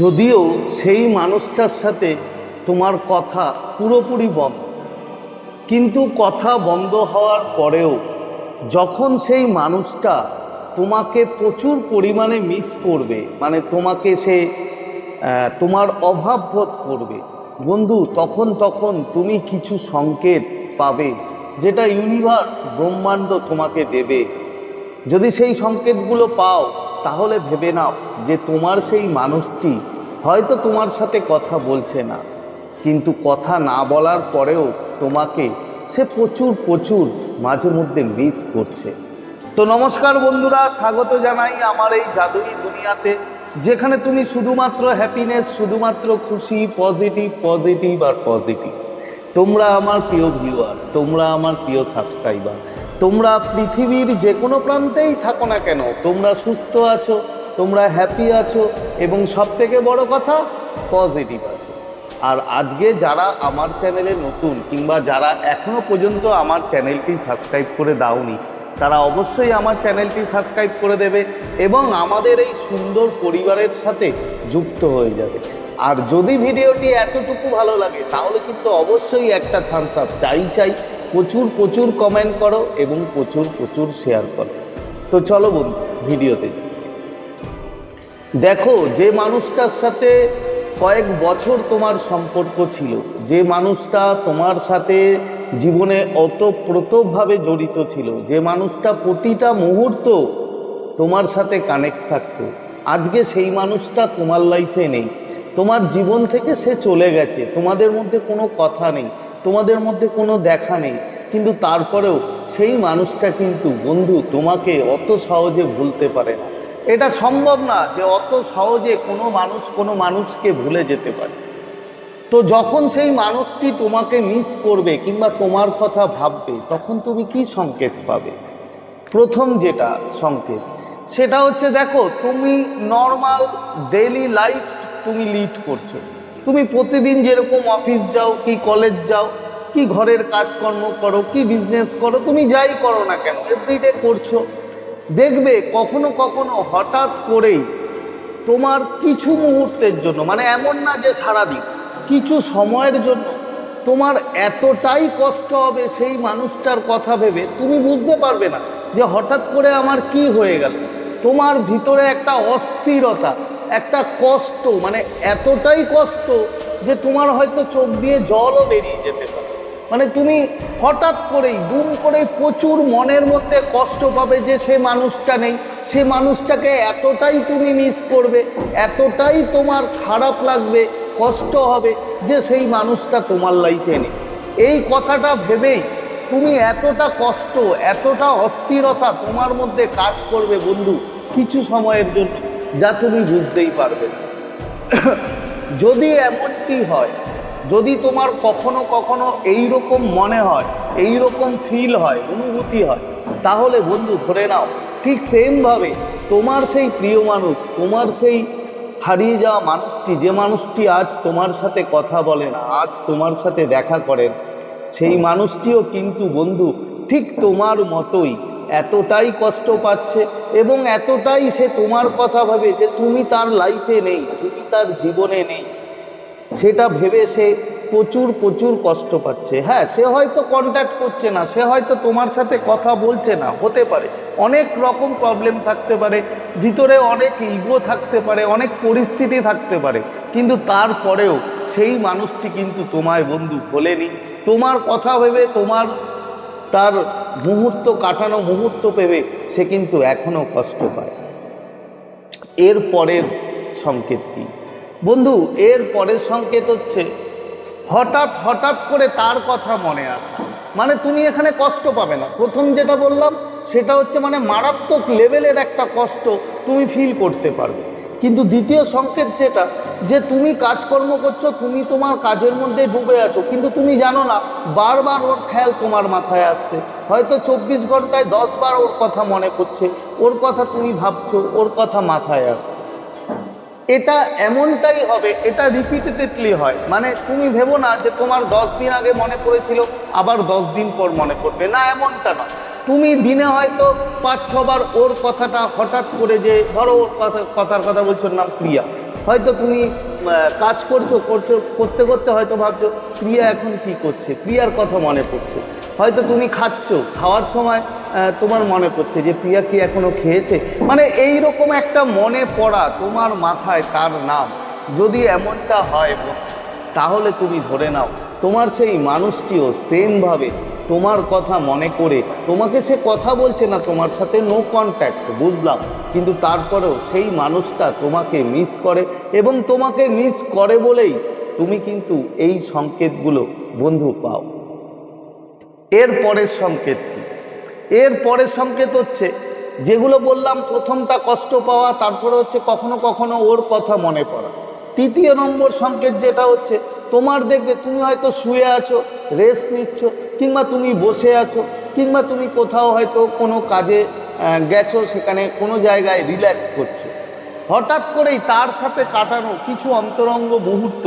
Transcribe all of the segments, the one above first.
যদিও সেই মানুষটার সাথে তোমার কথা পুরোপুরি বন্ধ। কিন্তু কথা বন্ধ হওয়ার পরেও যখন সেই মানুষটা তোমাকে প্রচুর পরিমাণে মিস করবে মানে তোমাকে সে তোমার অভাব বোধ করবে, বন্ধু, তখন তখন তুমি কিছু সংকেত পাবে যেটা ইউনিভার্স ব্রহ্মাণ্ড তোমাকে দেবে। যদি সেই সংকেতগুলো পাও তাহলে ভেবে নাও যে তোমার সেই মানুষটি হয়তো তোমার সাথে কথা বলছে না। কিন্তু কথা না বলার পরেও তোমাকে সে প্রচুর প্রচুর মাঝে মধ্যে মিস করছে। তো নমস্কার বন্ধুরা, স্বাগত জানাই আমার এই জাদুই দুনিয়াতে, যেখানে তুমি শুধুমাত্র হ্যাপিনেস শুধুমাত্র খুশি পজিটিভ পজিটিভ আর পজিটিভ তোমরা আমার প্রিয় ভিউয়ার্স তোমরা আমার প্রিয় সাবস্ক্রাইবার তোমরা পৃথিবীর যে কোনো প্রান্তেই থাকো না কেন, তোমরা সুস্থ আছো, তোমরা হ্যাপি আছো, এবং সব থেকে বড় কথা পজিটিভ আছো। আর আজকে যারা আমার চ্যানেলে নতুন, কিংবা যারা এখনও পর্যন্ত আমার চ্যানেলটি সাবস্ক্রাইব করে দাওনি, তারা অবশ্যই আমার চ্যানেলটি সাবস্ক্রাইব করে দেবে এবং আমাদের এই সুন্দর পরিবারের সাথে যুক্ত হয়ে যাবে। আর যদি ভিডিওটি এতটুকু ভালো লাগে, তাহলে কিন্তু অবশ্যই একটা থামস আপ চাই চাই প্রচুর প্রচুর কমেন্ট করো এবং প্রচুর প্রচুর শেয়ার করো। তো চলো বন্ধু, ভিডিওতে দেখো, যে মানুষটার সাথে কয়েক বছর তোমার সম্পর্ক ছিল, যে মানুষটা তোমার সাথে জীবনে অতপ্রতভাবে জড়িত ছিল, যে মানুষটা প্রতিটা মুহূর্ত তোমার সাথে কানেক্ট থাকতো, আজকে সেই মানুষটা তোমার লাইফে নেই। তোমার জীবন থেকে সে চলে গেছে। তোমাদের মধ্যে কোনো কথা নেই, তোমাদের মধ্যে কোনো দেখা নেই। কিন্তু তারপরেও সেই মানুষটা কিন্তু, বন্ধু, তোমাকে অত সহজে ভুলতে পারে না। এটা সম্ভব না যে অত সহজে কোনো মানুষ কোনো মানুষকে ভুলে যেতে পারে। তো যখন সেই মানুষটি তোমাকে মিস করবে কিংবা তোমার কথা ভাববে, তখন তুমি কি সংকেত পাবে? প্রথম যেটা সংকেত, সেটা হচ্ছে, দেখো, তুমি নর্মাল ডেলি লাইফ তুমি লিড করছ। তুমি প্রতিদিন যেরকম অফিস যাও, কি কলেজ যাও, কি ঘরের কাজকর্ম করো, কি বিজনেস করো, তুমি যাই করো না কেন এভরিডে করছ। দেখবে কখনো কখনো হঠাৎ করেই তোমার কিছু মুহূর্তের জন্য মানে এমন না যে সারাদিন, কিছু সময়ের জন্য তোমার এতটাই কষ্ট হবে সেই মানুষটার কথা ভেবে, তুমি বুঝতে পারবে না যে হঠাৎ করে আমার কি হয়ে গেল। তোমার ভিতরে একটা অস্থিরতা একটা কষ্ট মানে এতটাই কষ্ট যে তোমার হয়তো চোখ দিয়ে জলও বেরিয়ে যেতে পারে। মানে তুমি হঠাৎ করেই, দুম করে প্রচুর মনের মধ্যে কষ্ট পাবে যে সে মানুষটা নেই। সে মানুষটাকে এতটাই তুমি মিস করবে, এতটাই তোমার খারাপ লাগবে, কষ্ট হবে যে সেই মানুষটা তোমার লাইফে নেই। এই কথাটা ভেবেই তুমি এতটা কষ্ট, এতটা অস্থিরতা তোমার মধ্যে কাজ করবে বন্ধু, কিছু সময়ের জন্য। যা তুমি বুঝতেই পারবে। যদি এমনটি হয়, যদি তোমার কখনো কখনো এই রকম মনে হয় এই রকম ফিল হয়, অনুভূতি হয়, তাহলে বন্ধু ধরে নাও, ঠিক সেমভাবে তোমার সেই প্রিয় মানুষ, তোমার সেই হারিয়ে যাওয়া মানুষটি, যে মানুষটি আজ তোমার সাথে কথা বলে না আজ তোমার সাথে দেখা করেন, সেই মানুষটিও কিন্তু বন্ধু ঠিক তোমার মতোই। এতটাই কষ্ট পাচ্ছে এবং এতটাই সে তোমার কথা ভাবে যে তুমি তার লাইফে নেই, তুমি তার জীবনে নেই। সেটা ভেবে সে প্রচুর প্রচুর কষ্ট পাচ্ছে। হ্যাঁ সে হয়তো কন্ট্যাক্ট করছে না, সে হয়তো তোমার সাথে কথা বলছে না, হতে পারে। অনেক রকম প্রবলেম থাকতে পারে, ভিতরে অনেক ইগো থাকতে পারে, অনেক পরিস্থিতি থাকতে পারে। কিন্তু তারপরেও সেই মানুষটি কিন্তু তোমায় বন্ধু ভোলেনি তোমার কথা ভেবে তোমার তার মুহূর্ত কাটানো মুহূর্ত পেবে, সে কিন্তু এখনও কষ্ট পায়। এর পরের সংকেত কি? বন্ধু, এর পরের সংকেত হচ্ছে, হঠাৎ হঠাৎ করে তার কথা মনে আসা। মানে তুমি এখানে কষ্ট পাবে না। প্রথম যেটা বললাম, সেটা হচ্ছে মানে মারাত্মক লেভেলের একটা কষ্ট তুমি ফিল করতে পারবে। কিন্তু দ্বিতীয় সংকেত যেটা, যে তুমি কাজকর্ম করছ, তুমি তোমার কাজের মধ্যে ডুবে আছো। কিন্তু তুমি জানো না, বারবার ওর খেয়াল তোমার মাথায় আসছে। হয়তো চব্বিশ ঘন্টায় দশবার ওর কথা মনে পড়ছে, ওর কথা তুমি ভাবছ, ওর কথা মাথায় আসছে। এটা এমনটাই হবে, এটা রিপিটেডলি হয়। মানে তুমি ভেবো না যে তোমার দশ দিন আগে মনে পড়েছিল, আবার দশ দিন পর মনে পড়বে। না, এমনটা নয়। তুমি দিনে হয়তো পাঁচ, ছবার ওর কথাটা হঠাৎ করে যে, ধরো ওর কথা, কথার কথা বলছো নাম প্রিয়া। হয়তো তুমি কাজ করছ করছ, করতে করতে হয়তো ভাবছ, প্রিয়া এখন কি করছে? প্রিয়ার কথা মনে পড়ছে। হয়তো তুমি খাচ্ছ, খাওয়ার সময় তোমার মনে পড়ছে যে প্রিয়া কি এখনও খেয়েছে? মানে এই রকম একটা মনে পড়া তোমার মাথায় তার নাম। যদি এমনটা হয় তাহলে তুমি ধরে নাও, তোমার সেই মানুষটিও সেমভাবে তোমার কথা মনে করে, তোমাকে সে কথা বলছে না, তোমার সাথে নো কন্ট্যাক্ট বুঝলাম। কিন্তু তারপরেও সেই মানুষটা তোমাকে মিস করে এবং তোমাকে মিস করে বলেই তুমি কিন্তু এই সংকেতগুলো, বন্ধু, পাও। এর পরের সংকেত কি? এর পরের সংকেত হচ্ছে, যেগুলো বললাম প্রথমটা কষ্ট পাওয়া, তারপরে হচ্ছে কখনো কখনো ওর কথা মনে পড়া। তৃতীয় নম্বর সংকেত যেটা হচ্ছে, তোমার দেখবে তুমি হয়তো শুয়ে আছো রেস্ট নিচ্ছ, কিংবা তুমি বসে আছো, কিংবা তুমি কোথাও হয়তো কোনো কাজে গেছো, সেখানে কোনো জায়গায় রিল্যাক্স করছ। হঠাৎ করেই তার সাথে কাটানো কিছু অন্তরঙ্গ মুহূর্ত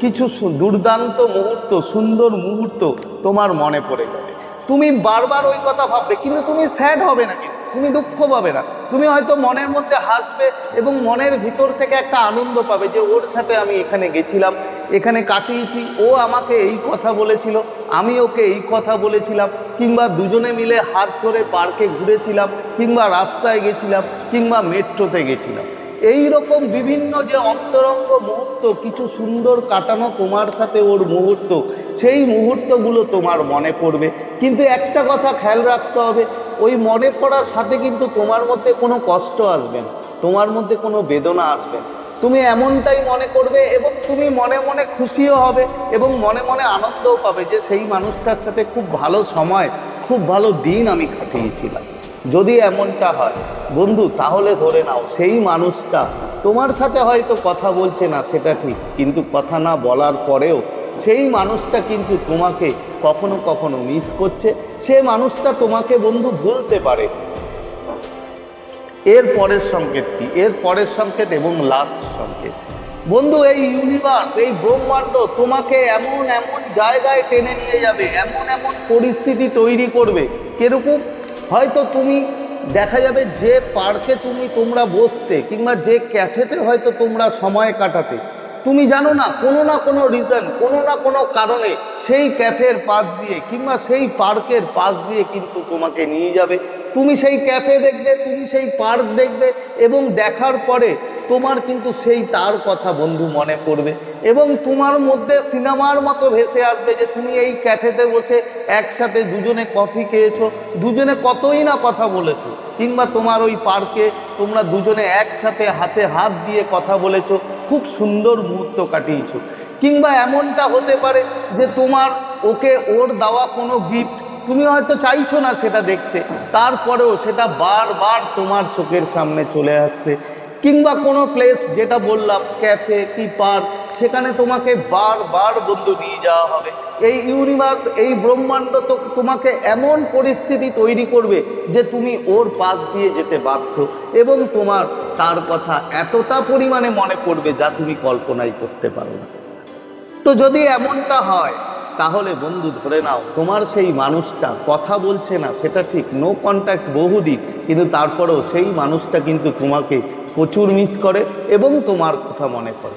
কিছু দুর্দান্ত মুহূর্ত, সুন্দর মুহূর্ত তোমার মনে পড়ে যাবে। তুমি বারবার ওই কথা ভাববে, কিন্তু তুমি স্যাড হবে না কিন্তু। তুমি দুঃখ পাবে না। তুমি হয়তো মনের মধ্যে হাসবে এবং মনের ভিতর থেকে একটা আনন্দ পাবে যে, ওর সাথে আমি এখানে গেছিলাম, এখানে কাটিয়েছি, ও আমাকে এই কথা বলেছিল, আমি ওকে এই কথা বলেছিলাম, কিংবা দুজনে মিলে হাত ধরে পার্কে ঘুরেছিলাম, কিংবা রাস্তায় গেছিলাম, কিংবা মেট্রোতে গেছিলাম। এই রকম বিভিন্ন যে অন্তরঙ্গ মুহূর্ত, কিছু সুন্দর কাটানো তোমার সাথে ওর মুহূর্ত, সেই মুহূর্তগুলো তোমার মনে পড়বে। কিন্তু একটা কথা খেয়াল রাখতে হবে, ওই মনে পড়ার সাথে কিন্তু তোমার মধ্যে কোনো কষ্ট আসবে না, তোমার মধ্যে কোনো বেদনা আসবে তুমি এমনটাই মনে করবে এবং তুমি মনে মনে খুশিও হবে এবং মনে মনে আনন্দও পাবে যে সেই মানুষটার সাথে খুব ভালো সময়, খুব ভালো দিন আমি কাটিয়েছিলাম। যদি এমনটা হয়, বন্ধু, তাহলে ধরে নাও, সেই মানুষটা তোমার সাথে হয়তো কথা বলছে না, সেটা ঠিক, কিন্তু কথা না বলার পরেও সেই মানুষটা কিন্তু তোমাকে কখনো কখনো মিস করছে। সে মানুষটা তোমাকে, বন্ধু, ভুলতে পারে। এর পরের সংকেত কি? এর পরের সংকেত এবং লাস্ট সংকেত। বন্ধু, এই ইউনিভার্স এই ব্রহ্মাণ্ড তোমাকে এমন এমন জায়গায় টেনে নিয়ে যাবে, এমন এমন পরিস্থিতি তৈরি করবে, কীরকম? হয়তো তুমি, দেখা যাবে যে পার্কে তুমি তোমরা বসতে কিংবা যে ক্যাফেতে হয়তো তোমরা সময় কাটাতে তুমি জানো না, কোনো না কোনো রিজন কোনো না কোনো কারণে সেই ক্যাফের পাশ দিয়ে কিংবা সেই পার্কের পাশ দিয়ে কিন্তু তোমাকে নিয়ে যাবে। তুমি সেই ক্যাফে দেখবে, তুমি সেই পার্ক দেখবে এবং দেখার পরে তোমার কিন্তু সেই তার কথা বন্ধু মনে পড়বে এবং তোমার মধ্যে সিনেমার মতো ভেসে আসবে যে তুমি এই ক্যাফেতে বসে একসাথে দুজনে কফি খেয়েছো, দুজনে কতই না কথা বলেছ, কিংবা তোমার ওই পার্কে তোমরা দুজনে একসাথে হাতে হাত দিয়ে কথা বলেছ খুব সুন্দর মুহূর্ত কাটিয়েছ। কিংবা এমনটা হতে পারে যে তোমার ওকে ওর দেওয়া কোনো গিফট তুমি হয়তো চাইছো না সেটা দেখতে, তারপরেও সেটা বারবার তোমার চোখের সামনে চলে আসছে। কিংবা কোনো প্লেস যেটা বললাম ক্যাফে কি পার্ক সেখানে তোমাকে বারবার বন্ধু নিয়ে যাওয়া হবে। এই ইউনিভার্স এই ব্রহ্মাণ্ড তো তোমাকে এমন পরিস্থিতি তৈরি করবে যে তুমি ওর পাশ দিয়ে যেতে বাধ্য। এবং তোমার, তার কথা এতটা পরিমাণে মনে পড়বে যা তুমি কল্পনাই করতে পারো না। তো যদি এমনটা হয়, তাহলে বন্ধু ধরে নাও, তোমার সেই মানুষটা কথা বলছে না, সেটা ঠিক নো কন্ট্যাক্ট বহুদিন, কিন্তু তারপরেও সেই মানুষটা কিন্তু তোমাকে প্রচুর মিস করে এবং তোমার কথা মনে করে।